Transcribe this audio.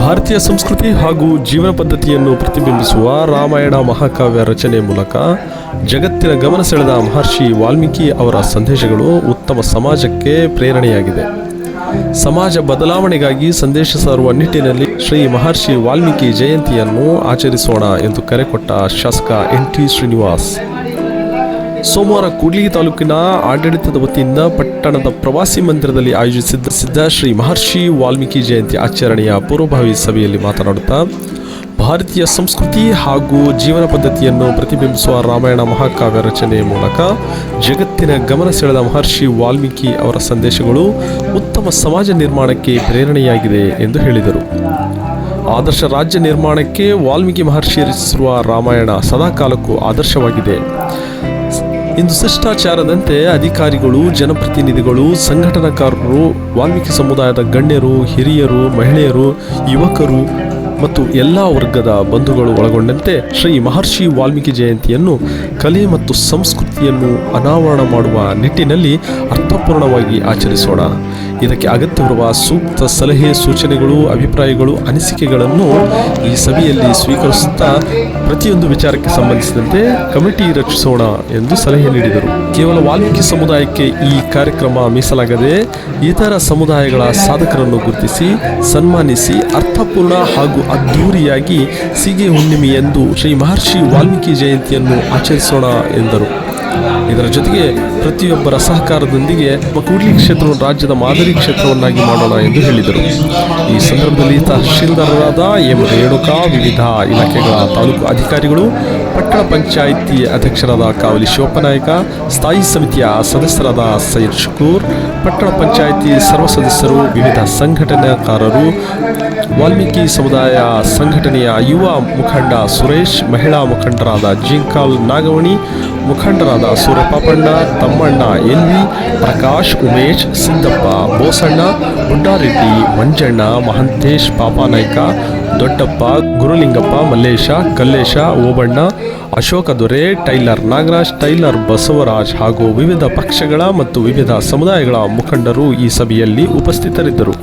ಭಾರತೀಯ ಸಂಸ್ಕೃತಿ ಹಾಗೂ ಜೀವನ ಪದ್ಧತಿಯನ್ನು ಪ್ರತಿಬಿಂಬಿಸುವ ರಾಮಾಯಣ ಮಹಾಕಾವ್ಯ ರಚನೆ ಮೂಲಕ ಜಗತ್ತಿನ ಗಮನ ಸೆಳೆದ ಮಹರ್ಷಿ ವಾಲ್ಮೀಕಿ ಅವರ ಸಂದೇಶಗಳು ಉತ್ತಮ ಸಮಾಜಕ್ಕೆ ಪ್ರೇರಣೆಯಾಗಿದೆ. ಸಮಾಜ ಬದಲಾವಣೆಗಾಗಿ ಸಂದೇಶ ಸಾರುವ ನಿಟ್ಟಿನಲ್ಲಿ ಶ್ರೀ ಮಹರ್ಷಿ ವಾಲ್ಮೀಕಿ ಜಯಂತಿಯನ್ನು ಆಚರಿಸೋಣ ಎಂದು ಕರೆ ಕೊಟ್ಟ ಶಾಸಕ ಎನ್ ಟಿ ಶ್ರೀನಿವಾಸ್. ಸೋಮವಾರ ಕೂಡ್ಲಿಗಿ ತಾಲೂಕಿನ ಆಡಳಿತದ ವತಿಯಿಂದ ಪಟ್ಟಣದ ಪ್ರವಾಸಿ ಮಂದಿರದಲ್ಲಿ ಆಯೋಜಿಸಿದ್ದ ಸಿದ್ಧ ಶ್ರೀ ಮಹರ್ಷಿ ವಾಲ್ಮೀಕಿ ಜಯಂತಿ ಆಚರಣೆಯ ಪೂರ್ವಭಾವಿ ಸಭೆಯಲ್ಲಿ ಮಾತನಾಡುತ್ತಾ, ಭಾರತೀಯ ಸಂಸ್ಕೃತಿ ಹಾಗೂ ಜೀವನ ಪದ್ಧತಿಯನ್ನು ಪ್ರತಿಬಿಂಬಿಸುವ ರಾಮಾಯಣ ಮಹಾಕಾವ್ಯ ರಚನೆಯ ಮೂಲಕ ಜಗತ್ತಿನ ಗಮನ ಸೆಳೆದ ಮಹರ್ಷಿ ವಾಲ್ಮೀಕಿ ಅವರ ಸಂದೇಶಗಳು ಉತ್ತಮ ಸಮಾಜ ನಿರ್ಮಾಣಕ್ಕೆ ಪ್ರೇರಣೆಯಾಗಿದೆ ಎಂದು ಹೇಳಿದರು. ಆದರ್ಶ ರಾಜ್ಯ ನಿರ್ಮಾಣಕ್ಕೆ ವಾಲ್ಮೀಕಿ ಮಹರ್ಷಿ ರಚಿಸಿರುವ ರಾಮಾಯಣ ಸದಾಕಾಲಕ್ಕೂ ಆದರ್ಶವಾಗಿದೆ. ಇಂದು ಶಿಷ್ಟಾಚಾರದಂತೆ ಅಧಿಕಾರಿಗಳು, ಜನಪ್ರತಿನಿಧಿಗಳು, ಸಂಘಟನಾಕಾರರು, ವಾಲ್ಮೀಕಿ ಸಮುದಾಯದ ಗಣ್ಯರು, ಹಿರಿಯರು, ಮಹಿಳೆಯರು, ಯುವಕರು ಮತ್ತು ಎಲ್ಲ ವರ್ಗದ ಬಂಧುಗಳು ಒಳಗೊಂಡಂತೆ ಶ್ರೀ ಮಹರ್ಷಿ ವಾಲ್ಮೀಕಿ ಜಯಂತಿಯನ್ನು ಕಲೆ ಮತ್ತು ಸಂಸ್ಕೃತಿಯನ್ನು ಅನಾವರಣ ಮಾಡುವ ನಿಟ್ಟಿನಲ್ಲಿ ಅರ್ಥಪೂರ್ಣವಾಗಿ ಆಚರಿಸೋಣ. ಇದಕ್ಕೆ ಅಗತ್ಯವಿರುವ ಸೂಕ್ತ ಸಲಹೆ ಸೂಚನೆಗಳು, ಅಭಿಪ್ರಾಯಗಳು, ಅನಿಸಿಕೆಗಳನ್ನು ಈ ಸಭೆಯಲ್ಲಿ ಸ್ವೀಕರಿಸುತ್ತಾ ಪ್ರತಿಯೊಂದು ವಿಚಾರಕ್ಕೆ ಸಂಬಂಧಿಸಿದಂತೆ ಕಮಿಟಿ ರಚಿಸೋಣ ಎಂದು ಸಲಹೆ ನೀಡಿದರು. ಕೇವಲ ವಾಲ್ಮೀಕಿ ಸಮುದಾಯಕ್ಕೆ ಈ ಕಾರ್ಯಕ್ರಮ ಮೀಸಲಾಗದೆ ಇತರ ಸಮುದಾಯಗಳ ಸಾಧಕರನ್ನು ಗುರುತಿಸಿ, ಸನ್ಮಾನಿಸಿ, ಅರ್ಥಪೂರ್ಣ ಹಾಗೂ ಅದ್ಧೂರಿಯಾಗಿ ಸಿಗೆ ಹುಣ್ಣಿಮೆ ಎಂದು ಶ್ರೀ ಮಹರ್ಷಿ ವಾಲ್ಮೀಕಿ ಜಯಂತಿಯನ್ನು ಆಚರಿಸೋಣ ಎಂದರು. ಇದರ ಜೊತೆಗೆ ಪ್ರತಿಯೊಬ್ಬರ ಸಹಕಾರದೊಂದಿಗೆ ಕೂಡ್ಲಿ ಕ್ಷೇತ್ರವನ್ನು ರಾಜ್ಯದ ಮಾದರಿ ಕ್ಷೇತ್ರವನ್ನಾಗಿ ಮಾಡೋಣ ಎಂದು ಹೇಳಿದರು. ಈ ಸಂದರ್ಭದಲ್ಲಿ ತಹಶೀಲ್ದಾರರಾದ ಎಂ ರೇಣುಕಾ, ವಿವಿಧ ಇಲಾಖೆಗಳ ತಾಲೂಕು ಅಧಿಕಾರಿಗಳು ಪಟ್ಟಣ ಪಂಚಾಯಿತಿ ಅಧ್ಯಕ್ಷರಾದ ಕಾವಲಿ ಶಿವಪ್ಪನಾಯಕ, ಸ್ಥಾಯಿ ಸಮಿತಿಯ ಸದಸ್ಯರಾದ ಸೈಯದ್ ಶುಕೂರ್, ಪಟ್ಟಣ ಪಂಚಾಯಿತಿ ಸರ್ವ ಸದಸ್ಯರು, ವಿವಿಧ ಸಂಘಟನಾಕಾರರು, ವಾಲ್ಮೀಕಿ ಸಮುದಾಯ ಸಂಘಟನೆಯ ಯುವ ಮುಖಂಡ ಸುರೇಶ್, ಮಹಿಳಾ ಮುಖಂಡರಾದ ಜಿಂಕಾಲ್ ನಾಗವಣಿ, ಮುಖಂಡರಾದ ಸೂರ್ಯಪಾಪಣ್ಣ, ತಮ್ಮಣ್ಣ ಎಲ್ವಿ ಪ್ರಕಾಶ್, ಉಮೇಶ್, ಸಿದ್ದಪ್ಪ, ಬೋಸಣ್ಣ ಗುಂಡಾರೆಡ್ಡಿ ಮಂಜಣ್ಣ, ಮಹಂತೇಶ್ ಪಾಪಾನಾಯ್ಕ ದೊಡ್ಡಪ್ಪ, ಗುರುಲಿಂಗಪ್ಪ, ಮಲ್ಲೇಶ, ಕಲ್ಲೇಶ, ಓಬಣ್ಣ ಅಶೋಕ ದೊರೆ, ಟೈಲರ್ ನಾಗರಾಜ್, ಟೈಲರ್ ಬಸವರಾಜ್ ಹಾಗೂ ವಿವಿಧ ಪಕ್ಷಗಳ ಮತ್ತು ವಿವಿಧ ಸಮುದಾಯಗಳ ಮುಖಂಡರು ಈ ಸಭೆಯಲ್ಲಿ ಉಪಸ್ಥಿತರಿದ್ದರು.